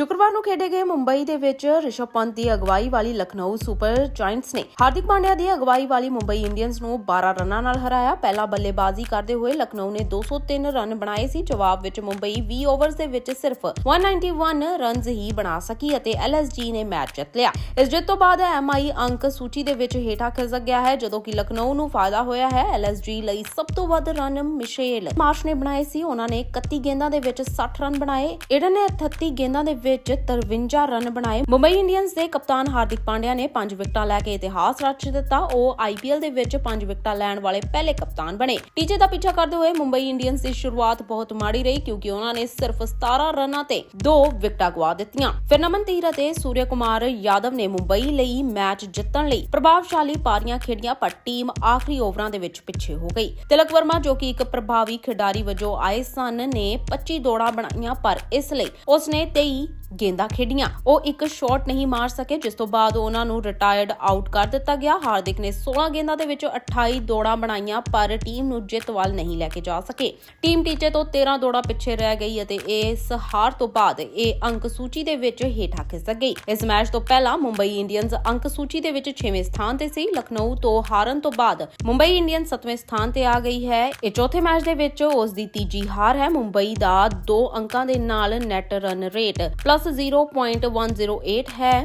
ਸ਼ੁੱਕਰਵਾਰ ਨੂੰ ਖੇਡੇ ਗਏ ਮੁੰਬਈ ਦੇ ਵਿੱਚ ਰਿਸ਼ਭ ਪੰਤ ਦੀ ਅਗਵਾਈ ਵਾਲੀ ਲਖਨਊ ਸੁਪਰ ਜਾਇੰਟਸ ਨੇ ਹਾਰਦਿਕ ਪਾਂਡਿਆ ਦੀ ਅਗਵਾਈ ਵਾਲੀ ਮੁੰਬਈ ਇੰਡੀਅਨਸ ਨੂੰ 12 ਰਨਾਂ ਨਾਲ ਹਰਾਇਆ। ਪਹਿਲਾ ਬੱਲੇਬਾਜ਼ੀ ਕਰਦੇ ਹੋਏ ਲਖਨਊ ਨੇ 203 ਰਨ ਬਣਾਏ ਸੀ। ਜਵਾਬ ਵਿੱਚ ਮੁੰਬਈ 20 ਓਵਰਸ ਦੇ ਵਿੱਚ ਸਿਰਫ 191 ਰਨਸ ਹੀ ਬਣਾ ਸਕੀ ਅਤੇ LSG ਨੇ ਮੈਚ ਜਿੱਤ ਲਿਆ। ਇਸ ਜਿੱਤ ਤੋਂ ਬਾਅਦ MI ਅੰਕ ਸੂਚੀ ਦੇ ਵਿੱਚ ਹੇਠਾਂ ਖਿਸਕ ਗਿਆ ਹੈ, ਜਦੋਂ ਕਿ ਲਖਨਊ ਨੂੰ ਫਾਇਦਾ ਹੋਇਆ ਹੈ। LSG ਲਈ ਸਭ ਤੋਂ ਵੱਧ ਰਨ ਮਿਸ਼ੇਲ ਮਾਰਸ਼ ਨੇ ਬਣਾਏ ਸੀ। ਉਹਨਾਂ ਨੇ 31 ਗੇਂਦਾਂ ਦੇ ਵਿੱਚ 60 ਰਨ ਬਣਾਏ। ਏਡਨ ਨੇ 38 ਗੇਂਦਾਂ ਦੇ ਵਿੱਚ 53 ਰਨ ਬਣਾਏ। ਮੁੰਬਈ ਇੰਡੀਅਨਸ ਦੇ ਕਪਤਾਨ ਹਾਰਦਿਕ ਪਾਂਡਿਆ ਨੇ 5 ਵਿਕਟਾਂ ਲੈ ਕੇ ਇਤਿਹਾਸ ਰਚ ਦਿੱਤਾ। ਉਹ IPL ਦੇ ਵਿੱਚ 5 ਵਿਕਟਾਂ ਲੈਣ ਵਾਲੇ ਪਹਿਲੇ ਕਪਤਾਨ ਬਣੇ। ਟੀਚੇ ਦਾ ਪਿੱਛਾ ਕਰਦੇ ਹੋਏ ਮੁੰਬਈ ਇੰਡੀਅਨਸ ਦੀ ਸ਼ੁਰੂਆਤ ਬਹੁਤ ਮਾੜੀ ਰਹੀ ਕਿਉਂਕਿ ਉਹਨਾਂ ਨੇ ਸਿਰਫ 17 ਰਨਾਂ ਤੇ 2 ਵਿਕਟਾਂ ਗਵਾ ਦਿੱਤੀਆਂ। ਫਿਰ ਨਮਨ ਧੀਰ ਅਤੇ ਸੂਰਿਆ ਕੁਮਾਰ ਯਾਦਵ ਨੇ ਮੁੰਬਈ ਲਈ ਮੈਚ ਜਿੱਤਣ ਲਈ ਪ੍ਰਭਾਵਸ਼ਾਲੀ ਪਾਰੀਆਂ ਖੇਡੀਆਂ, ਪਰ ਟੀਮ ਆਖਰੀ ਓਵਰਾਂ ਦੇ ਵਿੱਚ ਪਿੱਛੇ ਹੋ ਗਈ। ਤਿਲਕ ਵਰਮਾ, ਜੋ ਕਿ ਇੱਕ ਪ੍ਰਭਾਵੀ ਖਿਡਾਰੀ ਵਜੋਂ ਆਏ ਸਨ, ਨੇ 25 ਦੌੜਾਂ ਬਣਾਈਆਂ, ਪਰ ਇਸ ਲਈ ਉਸਨੇ 23 ਗੇਂਦਾਂ ਖੇਡੀਆਂ। ਉਹ ਇੱਕ ਸ਼ਾਟ ਨਹੀਂ ਮਾਰ ਸਕੇ, ਜਿਸ ਤੋਂ ਬਾਅਦ ਉਹਨਾਂ ਨੂੰ ਰਿਟਾਇਰਡ ਆਊਟ ਕਰ ਦਿੱਤਾ ਗਿਆ। ਹਾਰਦਿਕ ਨੇ 16 ਗੇਂਦਾਂ ਦੇ ਵਿੱਚੋਂ 28 ਦੌੜਾਂ ਬਣਾਈਆਂ, ਪਰ ਟੀਮ ਨੂੰ ਜਿੱਤ ਵੱਲ ਨਹੀਂ ਲੈ ਕੇ ਜਾ ਸਕੇ। ਟੀਮ ਟੀਚੇ ਤੋਂ 13 ਦੌੜਾਂ ਪਿੱਛੇ ਰਹਿ ਗਈ ਅਤੇ ਇਸ ਹਾਰ ਤੋਂ ਬਾਅਦ ਇਹ ਅੰਕ ਸੂਚੀ ਦੇ ਵਿੱਚ ਹੇਠਾਂ ਖਿਸਕ ਗਈ। ਇਸ ਮੈਚ ਤੋਂ ਪਹਿਲਾਂ ਮੁੰਬਈ ਇੰਡੀਅਨਸ ਅੰਕ ਸੂਚੀ ਦੇ ਵਿੱਚ 6ਵੇਂ ਸਥਾਨ ਤੇ ਸੀ। ਲਖਨਊ ਤੋਂ ਹਾਰਨ ਤੋਂ ਬਾਅਦ ਮੁੰਬਈ ਇੰਡੀਅਨਸ 7ਵੇਂ ਸਥਾਨ ਤੇ ਆ ਗਈ ਹੈ। ਇਹ ਚੌਥੇ ਮੈਚ ਦੇ ਵਿੱਚ ਉਸ ਦੀ ਤੀਜੀ ਹਾਰ ਹੈ। ਮੁੰਬਈ ਦਾ 2 ਅੰਕਾਂ ਦੇ ਨਾਲ ਨੈਟ ਰਨ ਰੇਟ ਪਲੱਸ 0.108 ਹੈ